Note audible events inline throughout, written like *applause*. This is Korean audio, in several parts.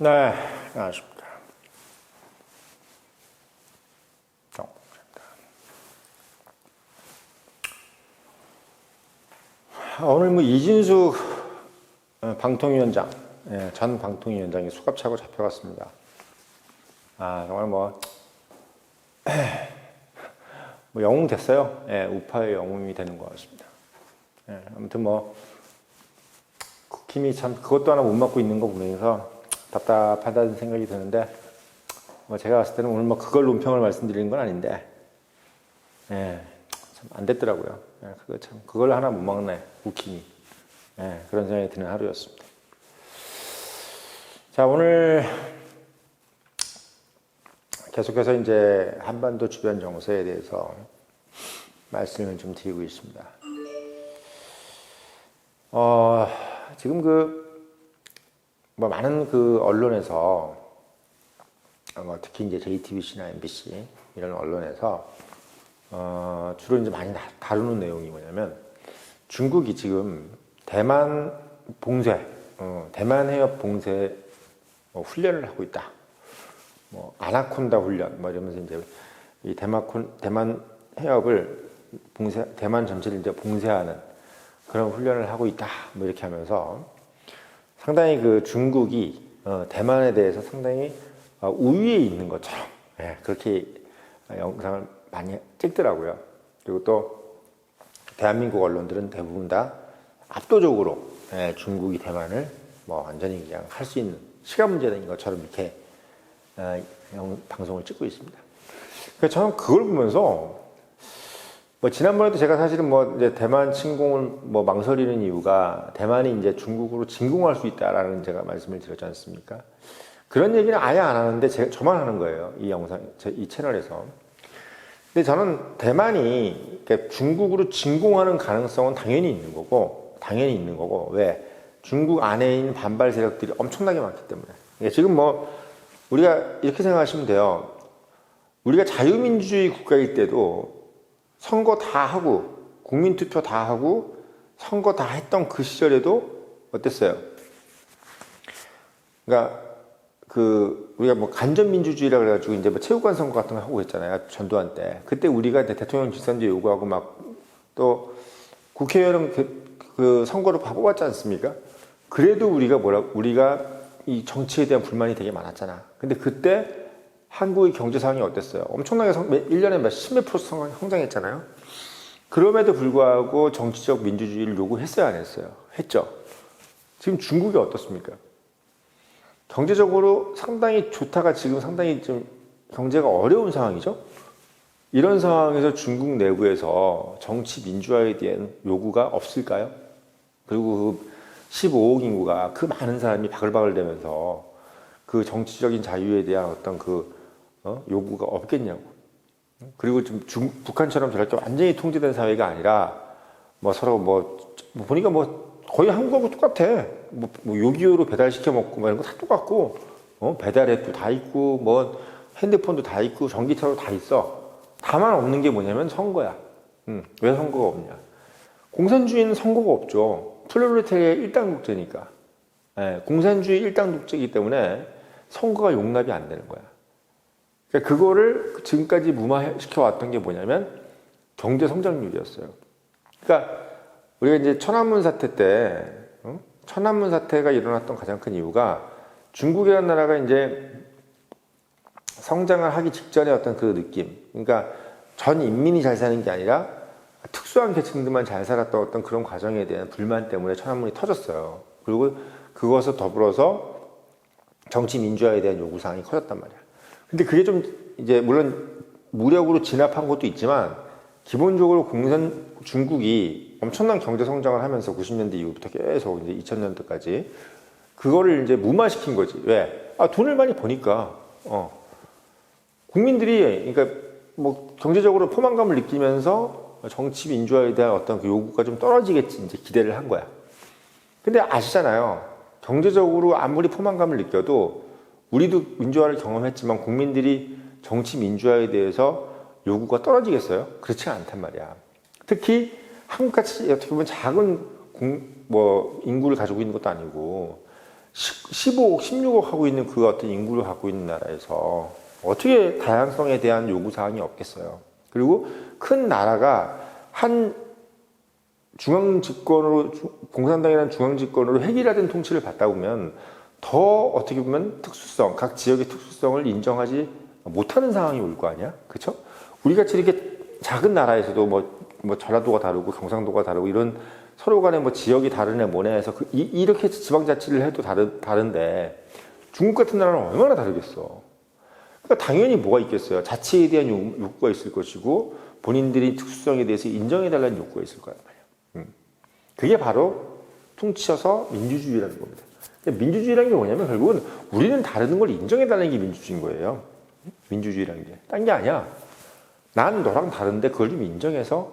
네, 안녕하십니까. 어, 아, 오늘 뭐 이진수 어, 방통위원장, 예, 전 방통위원장이 수갑차고 잡혀갔습니다. 아, 정말 뭐, *clears throat* 뭐 영웅 됐어요. 예, 우파의 영웅이 되는 것 같습니다. 예, 아무튼 뭐, 국힘이 참 그것도 하나 못 맡고 있는 거 보면서 답답하다는 생각이 드는데 뭐 제가 봤을 때는 오늘 뭐 그걸 논평을 말씀드리는 건 아닌데 예, 참 안 됐더라고요. 예, 그거 참 그걸 하나 못 막네 국힘이 예, 그런 생각이 드는 하루였습니다. 자 오늘 계속해서 이제 한반도 주변 정세에 대해서 말씀을 좀 드리고 있습니다. 어, 지금 그, 뭐 많은 그 언론에서, 어, 뭐 특히 이제 JTBC나 MBC 이런 언론에서, 어, 주로 이제 많이 다- 다루는 내용이 뭐냐면, 중국이 지금 대만 봉쇄, 어, 대만 해협 봉쇄 뭐 훈련을 하고 있다. 뭐, 아나콘다 훈련, 뭐 이러면서 이제 이 대마콘, 대만 해협을 봉쇄, 대만 전체를 이제 봉쇄하는 그런 훈련을 하고 있다. 뭐 이렇게 하면서 상당히 그 중국이 어, 대만에 대해서 상당히 어, 우위에 있는 것처럼 예, 그렇게 영상을 많이 찍더라고요. 그리고 또 대한민국 언론들은 대부분 다 압도적으로 예, 중국이 대만을 뭐 완전히 그냥 할 수 있는 시간 문제인 것처럼 이렇게 어, 영- 방송을 찍고 있습니다. 저는 그걸 보면서 뭐 지난번에도 제가 사실은 뭐 이제 대만 침공을 뭐 망설이는 이유가 대만이 이제 중국으로 진공할 수 있다라는 제가 말씀을 드렸지 않습니까? 그런 얘기는 아예 안 하는데 제가 저만 하는 거예요. 이 영상, 제- 이 채널에서. 근데 저는 대만이 중국으로 진공하는 가능성은 당연히 있는 거고, 당연히 있는 거고, 왜? 중국 안에 있는 반발 세력들이 엄청나게 많기 때문에. 이게 지금 뭐, 우리가 이렇게 생각하시면 돼요. 우리가 자유민주주의 국가일 때도 선거 다 하고 국민투표 다 하고 선거 다 했던 그 시절에도 어땠어요? 그러니까 그 우리가 뭐 간접 민주주의라 그래가지고 이제 뭐 체육관 선거 같은 거 하고 했잖아요 전두환 때 그때 우리가 대통령 직선제 요구하고 막 또 국회의원 그, 그 선거를 다 뽑았지 않습니까? 그래도 우리가 뭐라 우리가 이 정치에 대한 불만이 되게 많았잖아. 근데 그때 한국의 경제 상황이 어땠어요? 엄청나게 성, 1년에 몇 십몇 프로 성- 성장했잖아요. 그럼에도 불구하고 정치적 민주주의를 요구했어요, 안 했어요? 했죠. 지금 중국이 어떻습니까? 경제적으로 상당히 좋다가 지금 상당히 좀 경제가 어려운 상황이죠. 이런 상황에서 중국 내부에서 정치 민주화에 대한 요구가 없을까요? 그리고 그 15억 인구가 그 많은 사람이 바글바글 대면서 그 정치적인 자유에 대한 어떤 그 어? 요구가 없겠냐고. 그리고 좀 중, 북한처럼 저렇게 완전히 통제된 사회가 아니라 뭐 서로 뭐, 뭐 보니까 뭐 거의 한국하고 똑같아. 뭐, 뭐 요기요로 배달시켜 먹고 뭐 이런 거 다 똑같고 어? 배달앱도 다 있고 뭐 핸드폰도 다 있고 전기차도 다 있어. 다만 없는 게 뭐냐면 선거야. 음, 왜 선거가 없냐? 공산주의는 선거가 없죠. 플로레테리아 일당 독재니까. 예, 공산주의 일당 독재이기 때문에 선거가 용납이 안 되는 거야. 그러니까 그거를 지금까지 무마시켜 왔던 게 뭐냐면 경제 성장률이었어요. 그러니까 우리가 이제 천안문 사태 때 어? 천안문 사태가 일어났던 가장 큰 이유가 중국이라는 나라가 이제 성장을 하기 직전의 어떤 그 느낌. 그러니까 전 인민이 잘 사는 게 아니라 특수한 계층들만 잘 살았던 어떤 그런 과정에 대한 불만 때문에 천안문이 터졌어요. 그리고 그것을 더불어서 정치 민주화에 대한 요구 사항이 커졌단 말이야. 근데 그게 좀 이제 물론 무력으로 진압한 것도 있지만 기본적으로 공산 중국이 엄청난 경제 성장을 하면서 90년대 이후부터 계속 이제 2000년대까지 그거를 이제 무마시킨 거지. 왜? 아 돈을 많이 버니까. 어. 국민들이 그러니까 뭐 경제적으로 포만감을 느끼면서 정치 민주화에 대한 어떤 그 요구가 좀 떨어지겠지 이제 기대를 한 거야. 근데 아시잖아요. 경제적으로 아무리 포만감을 느껴도 우리도 민주화를 경험했지만 국민들이 정치 민주화에 대해서 요구가 떨어지겠어요? 그렇지 않단 말이야. 특히 한국같이 어떻게 보면 작은 공- 뭐 인구를 가지고 있는 것도 아니고 15억, 16억 하고 있는 그 어떤 인구를 갖고 있는 나라에서 어떻게 다양성에 대한 요구 사항이 없겠어요. 그리고 큰 나라가 한 중앙 집권으로 주- 공산당이라는 중앙 집권으로 획일화된 통치를 받다 보면 더 어떻게 보면 특수성, 각 지역의 특수성을 인정하지 못하는 상황이 올 거 아니야, 그렇죠? 우리 같이 이렇게 작은 나라에서도 뭐, 뭐 전라도가 다르고 경상도가 다르고 이런 서로 간에 뭐 지역이 다르네 뭐네 해서 그 이, 이렇게 지방자치를 해도 다르, 다른데 중국 같은 나라는 얼마나 다르겠어. 그러니까 당연히 뭐가 있겠어요. 자치에 대한 요- 욕구가 있을 것이고 본인들이 특수성에 대해서 인정해달라는 욕구가 있을 거란 말이야. 음. 그게 바로 퉁치어서 민주주의라는 겁니다. 민주주의라는 게 뭐냐면 결국은 우리는 다른 걸 인정해달라는 게 민주주의인 거예요. 민주주의라는 게. 딴 게 아니야. 난 너랑 다른데 그걸 좀 인정해서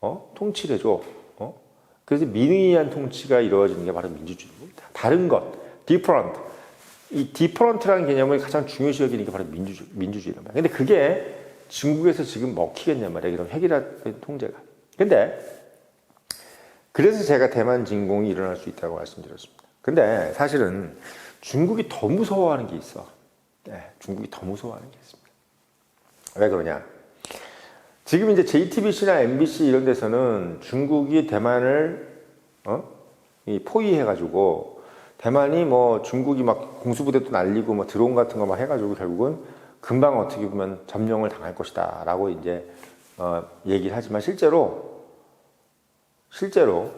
어? 통치를 해줘. 어? 그래서 민의한 통치가 이루어지는 게 바로 민주주의인 겁니다. 다른 것, different. 이 different라는 개념을 가장 중요시 여기는 게 바로 민주주의, 민주주의란 말이야. 근데 그게 중국에서 지금 먹히겠냔 말이야. 이런 획일화된 통제가. 근데 그래서 제가 대만 진공이 일어날 수 있다고 말씀드렸습니다. 근데 사실은 중국이 더 무서워하는 게 있어. 네, 중국이 더 무서워하는 게 있습니다. 왜 그러냐? 지금 이제 JTBC나 MBC 이런 데서는 중국이 대만을 어? 이 포위해가지고 대만이 뭐 중국이 막 공수부대도 날리고 뭐 드론 같은 거 막 해가지고 결국은 금방 어떻게 보면 점령을 당할 것이다라고 이제 어, 얘기를 하지만 실제로 실제로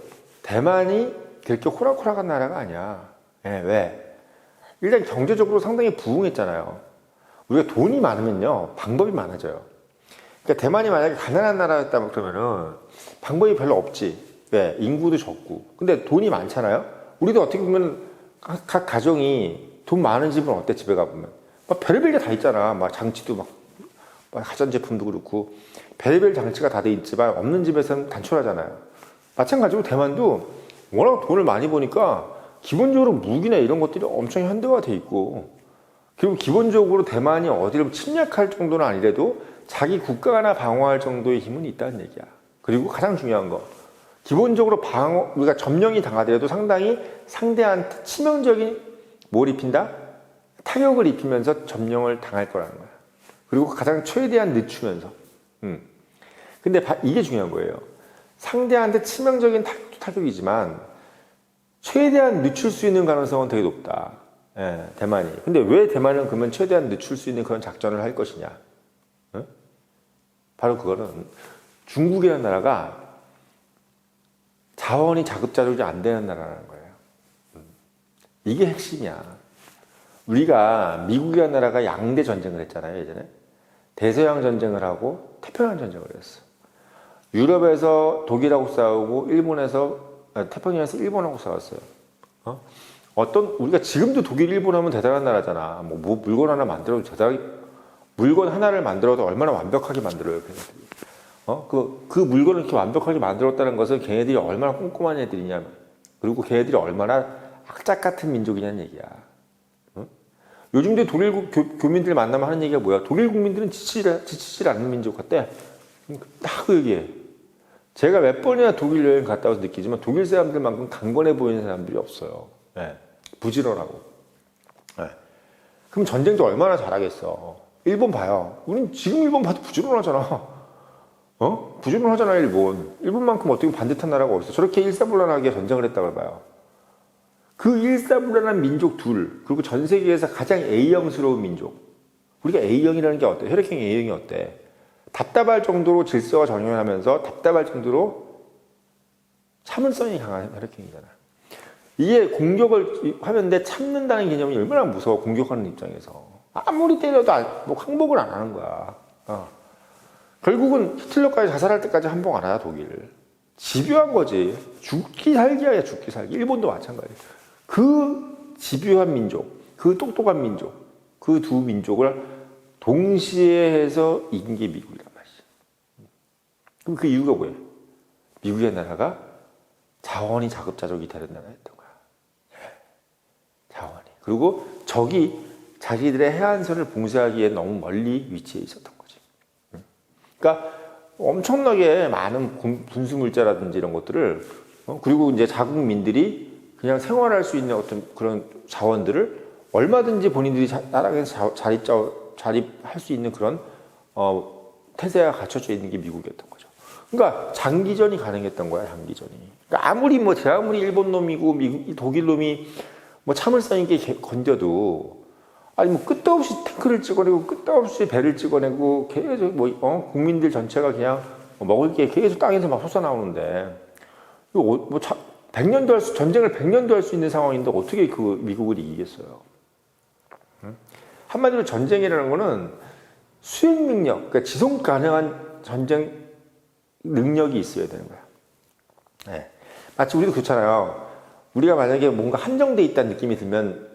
대만이 그렇게 호락호락한 나라가 아니야. 예, 왜? 일단 경제적으로 상당히 부흥했잖아요. 우리가 돈이 많으면요 방법이 많아져요. 그러니까 대만이 만약에 가난한 나라였다면 그러면은 방법이 별로 없지. 왜? 인구도 적고. 근데 돈이 많잖아요. 우리도 어떻게 보면 각, 각 가정이 돈 많은 집은 어때 집에 가보면 막 별의별 게 다 있잖아. 막 장치도 막, 막 가전제품도 그렇고 별의별 장치가 다 돼 있지만 없는 집에서는 단촐하잖아요. 마찬가지로 대만도 워낙 돈을 많이 버니까 기본적으로 무기나 이런 것들이 엄청 현대화돼 있고 그리고 기본적으로 대만이 어디를 침략할 정도는 아니래도 자기 국가나 방어할 정도의 힘은 있다는 얘기야. 그리고 가장 중요한 거. 기본적으로 방어, 우리가 점령이 당하더라도 상당히 상대한테 치명적인 뭘 입힌다? 타격을 입히면서 점령을 당할 거라는 거야. 그리고 가장 최대한 늦추면서. 음. 근데 바- 이게 중요한 거예요. 상대한테 치명적인 타격도 타격이지만 최대한 늦출 수 있는 가능성은 되게 높다. 예, 대만이. 근데 왜 대만은 그러면 최대한 늦출 수 있는 그런 작전을 할 것이냐? 응? 바로 그거는 중국이라는 나라가 자원이 자급자족이 안 되는 나라라는 거예요. 음. 이게 핵심이야. 우리가 미국이라는 나라가 양대 전쟁을 했잖아요, 예전에. 대서양 전쟁을 하고 태평양 전쟁을 했어. 유럽에서 독일하고 싸우고 일본에서 아, 태평양에서 일본하고 싸웠어요. 어? 어떤 우리가 지금도 독일, 일본 하면 대단한 나라잖아. 뭐, 뭐 물건 하나 만들어도 대단히 물건 하나를 만들어도 얼마나 완벽하게 만들어요, 걔네들이. 어? 그, 그 물건을 이렇게 완벽하게 만들었다는 것은 걔네들이 얼마나 꼼꼼한 애들이냐면, 그리고 걔네들이 얼마나 악착 같은 민족이냐는 얘기야. 어? 요즘도 독일 국- 교, 교민들 만나면 하는 얘기가 뭐야? 독일 국민들은 지치지, 지치지 않는 민족 같대. 딱그 얘기해. 제가 몇 번이나 독일 여행 갔다 와서 느끼지만 독일 사람들만큼 강건해 보이는 사람들이 없어요. 예. 부지런하고. 예. 그럼 전쟁도 얼마나 잘하겠어. 일본 봐요. 우린 지금 일본 봐도 부지런하잖아. 어? 부지런하잖아, 일본. 일본만큼 어떻게 반듯한 나라가 어딨어. 저렇게 일사불란하게 전쟁을 했다고 봐요. 그 일사불란한 민족 둘, 그리고 전 세계에서 가장 A형스러운 민족. 우리가 A형이라는 게 어때? 혈액형 A형이 어때? 답답할 정도로 질서가 정연하면서 답답할 정도로 참을성이 강한 혈액형이잖아. 이게 공격을 하는데 참는다는 개념이 얼마나 무서워 공격하는 입장에서 아무리 때려도 안- 뭐 항복을 안 하는 거야. 어. 결국은 히틀러까지 자살할 때까지 항복 안 하야 독일. 집요한 거지. 죽기 살기야 죽기 살기. 일본도 마찬가지. 그 집요한 민족, 그 똑똑한 민족, 그 두 민족을 동시에 해서 이긴 게 말이지. 그럼 그 이유가 뭐예요? 미국의 나라가 자원이 자급자족이 되는 나라였던 거야. 예. 자원이. 그리고 적이 자기들의 해안선을 봉쇄하기에 너무 멀리 위치해 있었던 거지. 음. 그러니까 엄청나게 많은 군- 분수물자라든지 이런 것들을 어, 그리고 이제 자국민들이 그냥 생활할 수 있는 어떤 그런 자원들을 얼마든지 본인들이 자, 나라에서 자립할 수 있는 그런 어, 태세가 갖춰져 있는 게 미국이었던 거죠. 그러니까 장기전이 가능했던 거야, 장기전이. 그러니까 아무리 뭐 아무리 일본 놈이고 미국, 독일 놈이 뭐 참을성 있게 개- 건뎌도 아니 뭐 끝도 없이 탱크를 찍어내고 끝도 없이 배를 찍어내고 계속 뭐 어? 국민들 전체가 그냥 뭐 먹을 게 계속 땅에서 막 솟아나오는데 어- 뭐 차, 100년도 할 수, 전쟁을 100년도 할 수 있는 상황인데 어떻게 그 미국을 이기겠어요? 응? 한마디로 전쟁이라는 거는 수행 능력, 그러니까 지속 가능한 전쟁 능력이 있어야 되는 거야. 네. 마치 우리도 그렇잖아요. 우리가 만약에 뭔가 한정돼 있다는 느낌이 들면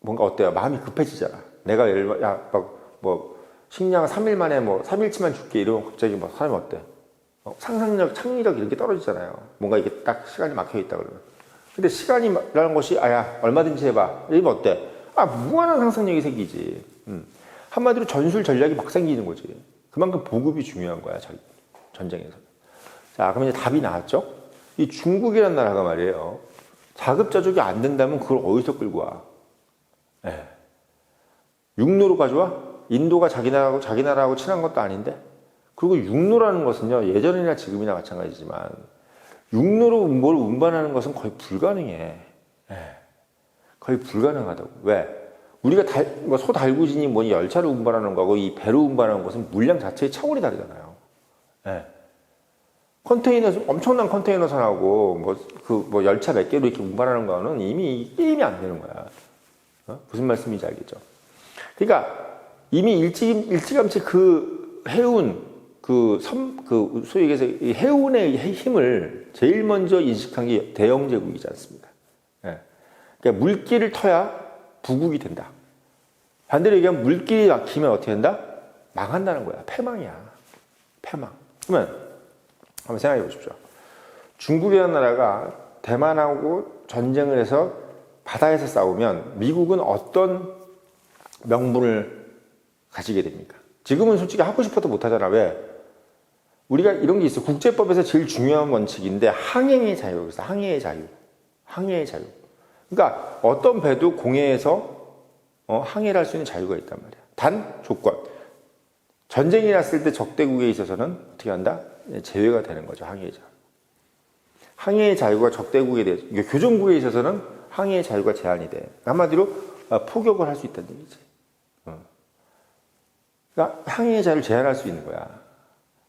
뭔가 어때요? 마음이 급해지잖아. 내가 예를 들어, 야, 막, 뭐, 식량 3일 만에 뭐, 3일치만 줄게 이러면 갑자기 뭐, 사람이 어때? 어, 상상력, 창의력 이렇게 떨어지잖아요. 뭔가 이게 딱 시간이 막혀 있다 그러면. 근데 시간이라는 것이, 아, 야, 얼마든지 해봐. 이러면 어때? 아, 무한한 상상력이 생기지. 음. 한마디로 전술 전략이 막 생기는 거지. 그만큼 보급이 중요한 거야, 전- 전쟁에서. 자, 그럼 이제 답이 나왔죠? 이 중국이라는 나라가 말이에요. 자급자족이 안 된다면 그걸 어디서 끌고 와? 예. 육로로 가져와? 인도가 자기 나라하고 자기 나라하고 친한 것도 아닌데. 그리고 육로라는 것은요 예전이나 지금이나 마찬가지지만 육로로 뭘 운반하는 것은 거의 불가능해. 예. 거의 불가능하다고. 왜? 우리가 달, 뭐 소달구진이 뭐 열차를 운반하는 거하고 이 배로 운반하는 것은 물량 자체의 차원이 다르잖아요. 예. 컨테이너 엄청난 컨테이너 선하고 뭐 그 뭐 열차 몇 개로 이렇게 운반하는 거는 이미 게임이 안 되는 거야. 어? 무슨 말씀인지 알겠죠? 그러니까 이미 일찌, 일찌감치 그 해운, 그 섬, 그 소위 얘기해서 이 해운의 힘을 제일 먼저 인식한 게 대영 제국이지 않습니까? 예. 그러니까 물길을 터야 부국이 된다. 반대로 얘기하면 물길이 막히면 어떻게 된다? 망한다는 거야. 패망이야. 패망. 그러면 한번 생각해 보십시오. 중국이라는 나라가 대만하고 전쟁을 해서 바다에서 싸우면 미국은 어떤 명분을 가지게 됩니까? 지금은 솔직히 하고 싶어도 못하잖아. 왜? 우리가 이런 게 있어. 국제법에서 제일 중요한 원칙인데 항행의 자유. 그래서 항해의 자유. 항해의 자유. 그러니까 어떤 배도 공해에서 어, 항해를 할 수 있는 자유가 있단 말이야. 단 조건. 전쟁이 났을 때 적대국에 있어서는 어떻게 한다? 제외가 되는 거죠. 항해의 자유. 항해의 자유가 적대국에 대해서, 교정국에 있어서는 항해의 자유가 제한이 돼. 한마디로 어, 포격을 할 수 있다는 얘기지. 어. 그러니까 항해의 자유를 제한할 수 있는 거야.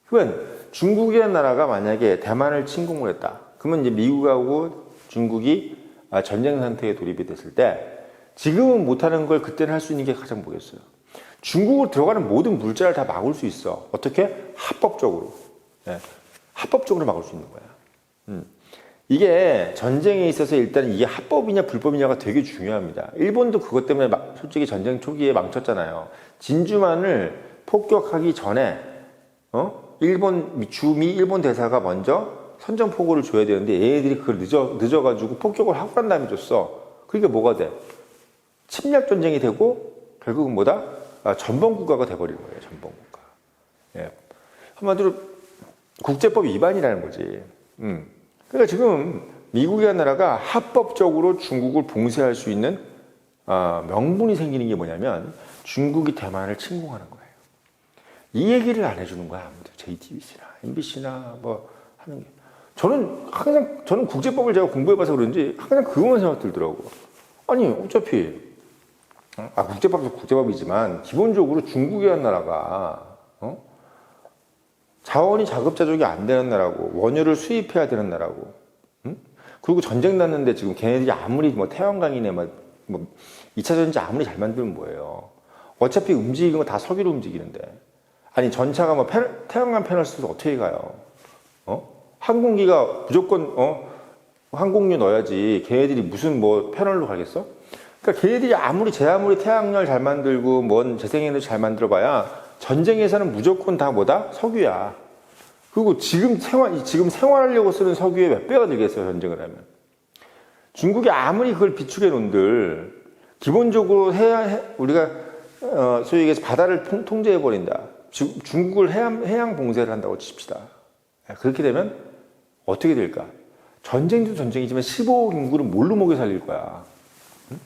그러면 중국이라는 나라가 만약에 대만을 침공을 했다. 그러면 이제 미국하고 중국이 아, 전쟁 상태에 돌입이 됐을 때 지금은 못하는 걸 그때는 할 수 있는 게 가장 뭐겠어요? 중국으로 들어가는 모든 물자를 다 막을 수 있어. 어떻게? 합법적으로. 예, 합법적으로 막을 수 있는 거야. 음. 이게 전쟁에 있어서 일단 이게 합법이냐 불법이냐가 되게 중요합니다. 일본도 그것 때문에 막 솔직히 전쟁 초기에 망쳤잖아요. 진주만을 폭격하기 전에 어? 일본 주미 일본 대사가 먼저 선전포고를 줘야 되는데 얘네들이 그걸 늦어 늦어가지고 폭격을 하고 난 다음에 줬어. 그게 뭐가 돼? 침략 전쟁이 되고 결국은 뭐다? 아, 전범 국가가 돼버린 거예요. 전범 국가. 예. 한마디로 국제법 위반이라는 거지. 음. 그러니까 지금 미국이라는 나라가 합법적으로 중국을 봉쇄할 수 있는 아, 명분이 생기는 게 뭐냐면 중국이 대만을 침공하는 거예요. 이 얘기를 안 해주는 거야 아무도 JTBC나 MBC나 뭐 하는 게 저는 항상 저는 국제법을 제가 공부해봐서 그런지 항상 그것만 생각 들더라고. 아니 어차피 아 국제법도 국제법이지만 기본적으로 중국이라는 나라가 어? 자원이 자급자족이 안 되는 나라고 원유를 수입해야 되는 나라고 응? 그리고 전쟁 났는데 지금 걔네들이 아무리 뭐 태양광이네 뭐, 뭐 2차 전지 아무리 잘 만들면 뭐예요 어차피 움직이는 거 다 석유로 움직이는데 아니 전차가 뭐 패널- 태양광 패널 쓰서 어떻게 가요 어? 항공기가 무조건 어 항공유 넣어야지 걔네들이 무슨 뭐 패널로 가겠어? 그러니까 걔네들이 아무리 제 아무리 태양열 잘 만들고 뭔 재생에너지 잘 만들어봐야 전쟁에서는 무조건 다 뭐다 석유야. 그리고 지금 생활 지금 생활하려고 쓰는 석유의 몇 배가 들겠어요 전쟁을 하면. 중국이 아무리 그걸 비축해 놓은들 기본적으로 해야 해- 우리가 어, 소위 얘기해서 바다를 통제해 버린다. 중국을 해양, 해양 봉쇄를 한다고 칩시다. 예, 그렇게 되면 어떻게 될까? 전쟁도 전쟁이지만 15억 인구를 뭘로 먹여 살릴 거야? 응?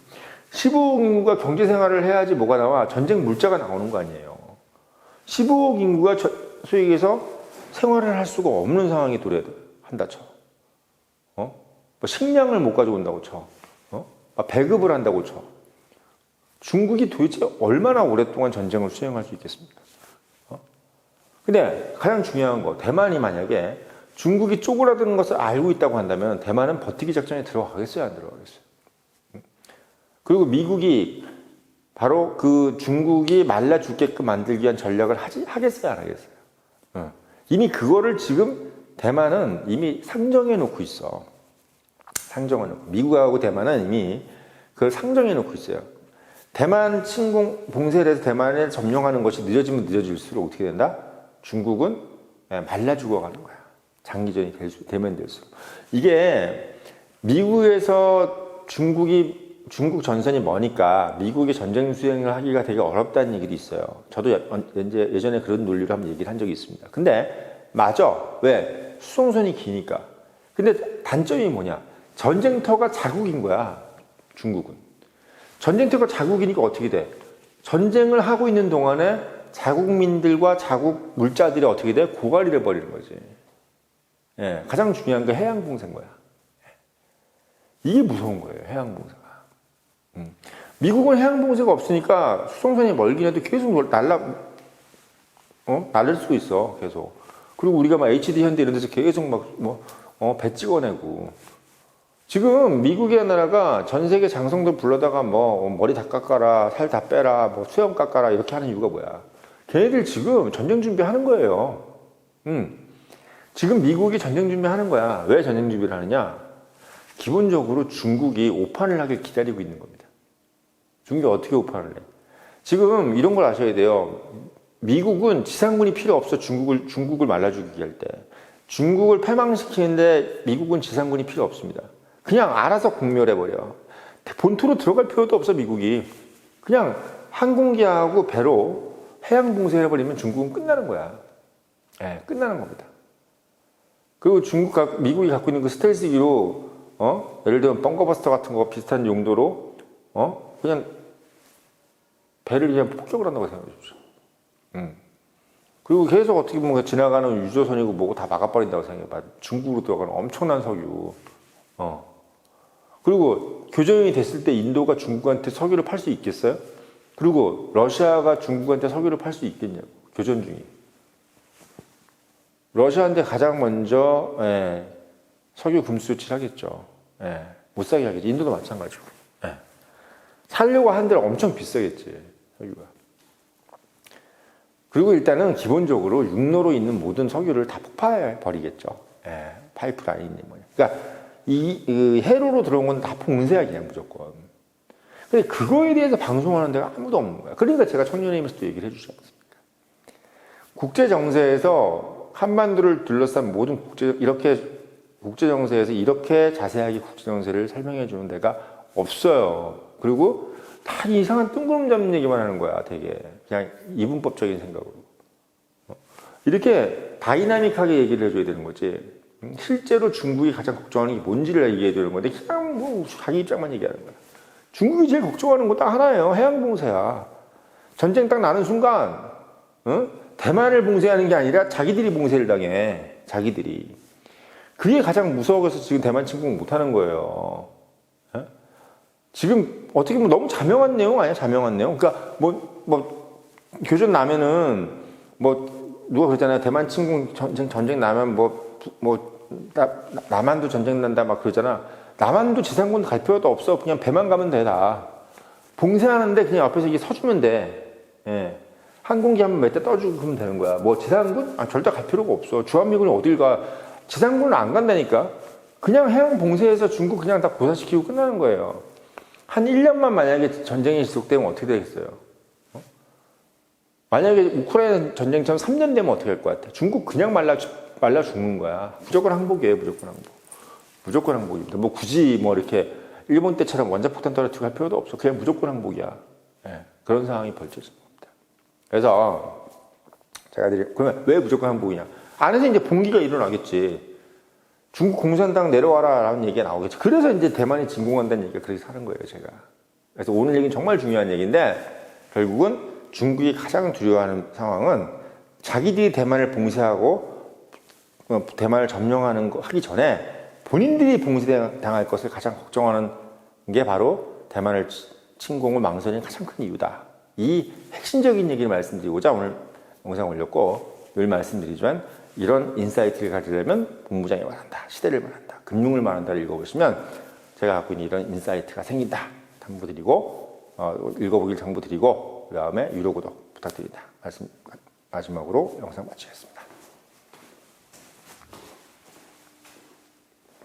15억 인구가 경제 생활을 해야지 뭐가 나와? 전쟁 물자가 나오는 거 아니에요. 15억 인구가 얘기해서 생활을 할 수가 없는 상황이 도래한다 쳐. 어? 뭐 식량을 못 가져온다고 쳐. 어? 막 배급을 한다고 쳐. 중국이 도대체 얼마나 오랫동안 전쟁을 수행할 수 있겠습니까? 어? 근데 가장 중요한 거, 대만이 만약에 중국이 쪼그라드는 것을 알고 있다고 한다면 대만은 버티기 작전에 들어가겠어요, 안 들어가겠어요? 응? 그리고 미국이 바로 그 중국이 말라 죽게끔 만들기 위한 전략을 하지, 하겠어요, 안 하겠어요? 응. 이미 그거를 지금 대만은 이미 상정해 놓고 있어. 상정해 놓고. 미국하고 대만은 이미 그걸 상정해 놓고 있어요. 대만 침공 봉쇄를 해서 대만에 점령하는 것이 늦어지면 늦어질수록 어떻게 된다? 중국은 예, 말라 죽어가는 거야. 장기전이 될 수, 되면 될수록. 이게 미국에서 중국이 중국 전선이 머니까 미국이 전쟁 수행을 하기가 되게 어렵다는 얘기도 있어요. 저도 예- 예전에 그런 논리로 한번 얘기를 한 적이 있습니다. 근데 맞아. 왜? 수송선이 기니까. 근데 단점이 뭐냐? 전쟁터가 자국인 거야. 중국은. 전쟁터가 자국이니까 어떻게 돼? 전쟁을 하고 있는 동안에 자국민들과 자국 물자들이 어떻게 돼? 고갈이 돼 버리는 거지. 예, 가장 중요한 게 해양 봉쇄인 거야. 이게 무서운 거예요, 해양 봉쇄가. 음. 미국은 해양 봉쇄가 없으니까 수송선이 멀긴 해도 계속 날라, 어? 날릴 수 있어, 계속. 그리고 우리가 막 HD 현대 이런 데서 계속 막, 뭐, 어, 배 찍어내고. 지금 미국의 나라가 전 세계 장성들 불러다가 뭐 머리 다 깎아라, 살 다 빼라, 뭐 수염 깎아라 이렇게 하는 이유가 뭐야? 걔네들 지금 전쟁 준비하는 거예요. 음. 지금 미국이 전쟁 준비하는 거야. 왜 전쟁 준비를 하느냐? 기본적으로 중국이 오판을 하길 기다리고 있는 겁니다. 중국이 어떻게 오판을 해? 지금 이런 걸 아셔야 돼요. 미국은 지상군이 필요 없어 중국을 중국을 말라주기 할 때. 중국을 패망시키는데 미국은 지상군이 필요 없습니다. 그냥 알아서 공멸해 버려. 본토로 들어갈 필요도 없어 미국이. 그냥 항공기하고 배로 해양 봉쇄해 버리면 중국은 끝나는 거야. 예, 끝나는 겁니다. 그리고 중국 가- 미국이 갖고 있는 그 스텔스기로 어 예를 들면 벙커버스터 같은 거 비슷한 용도로 어 그냥 배를 그냥 폭격을 한다고 생각해 주십시오. 음. 그리고 계속 어떻게 보면 지나가는 유조선이고 뭐고 다 막아버린다고 생각해봐. 중국으로 들어가는 엄청난 석유. 어. 그리고 교전이 됐을 때 인도가 중국한테 석유를 팔 수 있겠어요? 그리고 러시아가 중국한테 석유를 팔 수 있겠냐고. 교전 중에. 러시아한테 가장 먼저 예, 석유 금수 조치를 하겠죠. 예, 못 사게 하겠지. 인도도 마찬가지고. 예. 살려고 하는 데는 엄청 비싸겠지. 석유가. 그리고 일단은 기본적으로 육로로 있는 모든 석유를 다 폭파해 버리겠죠. 예, 파이프라인이 뭐냐. 그러니까 이, 이 해로로 들어온 건 다 봉쇄야 그냥 무조건. 근데 그거에 대해서 방송하는 데가 아무도 없는 거야. 그러니까 제가 청년회의에서도 얘기를 해주지 않습니까? 국제 정세에서 한반도를 둘러싼 모든 국제 이렇게 국제 정세에서 이렇게 자세하게 국제 정세를 설명해 주는 데가 없어요. 그리고 다 이상한 뜬구름 잡는 얘기만 하는 거야, 되게. 그냥 이분법적인 생각으로. 어? 이렇게 다이나믹하게 얘기를 해줘야 되는 거지. 음, 실제로 중국이 가장 걱정하는 게 뭔지를 얘기해야 되는 건데, 그냥 뭐 자기 입장만 얘기하는 거야. 중국이 제일 걱정하는 거 딱 하나예요. 해양 봉쇄야. 전쟁 딱 나는 순간, 어? 대만을 봉쇄하는 게 아니라 자기들이 봉쇄를 당해. 자기들이. 그게 가장 무서워서 지금 대만 침공 못 하는 거예요. 어? 지금 어떻게 보면 너무 자명한 내용 아니야? 자명한 내용? 그러니까 뭐, 뭐, 교전 나면은 뭐, 누가 그러잖아요. 대만 침공 전쟁, 전쟁 나면 뭐, 부- 뭐, 나, 남한도 전쟁 난다 막 그러잖아. 남한도 지상군 갈 필요도 없어. 그냥 배만 가면 돼, 다. 봉쇄하는데 그냥 옆에서 이게 서주면 돼. 예. 항공기 한 번 몇 대 떠주고 그러면 되는 거야. 뭐 지상군? 아, 절대 갈 필요가 없어. 주한미군이 어딜 가? 지상군은 안 간다니까? 그냥 해양 봉쇄해서 중국 그냥 다 고사시키고 끝나는 거예요. 한 1년만 만약에 전쟁이 지속되면 어떻게 되겠어요? 어? 만약에 우크라이나 전쟁처럼 3년 되면 어떻게 할것 같아? 중국 그냥 말라, 죽- 말라 죽는 거야. 무조건 항복이에요, 무조건 항복. 무조건 항복입니다. 뭐 굳이 뭐 이렇게 일본 때처럼 원자폭탄 떨어뜨리고 할 필요도 없어. 그냥 무조건 항복이야. 예, 그런 상황이 벌쳐지는 겁니다. 그래서 제가 드릴, 그러면 왜 무조건 항복이냐? 안에서 이제 봉기가 일어나겠지. 중국 공산당 내려와라 라는 얘기가 나오겠죠. 그래서 이제 대만이 진공한다는 얘기가 그렇게 사는 거예요, 제가. 그래서 오늘 얘기는 정말 중요한 얘기인데 결국은 중국이 가장 두려워하는 상황은 자기들이 대만을 봉쇄하고 어, 대만을 점령하는 거 하기 전에 본인들이 봉쇄당할 것을 가장 걱정하는 게 바로 대만을 치- 침공을 망설이는 가장 큰 이유다. 이 핵심적인 얘기를 말씀드리고자 오늘 영상 올렸고 늘 말씀드리지만 이런 인사이트를 가지려면 본부장이 말한다, 시대를 말한다, 금융을 말한다를 읽어보시면 제가 갖고 있는 이런 인사이트가 생긴다. 당부드리고 어, 읽어보길 당부드리고 그 다음에 유료 구독 부탁드립니다. 말씀 마지막으로 영상 마치겠습니다.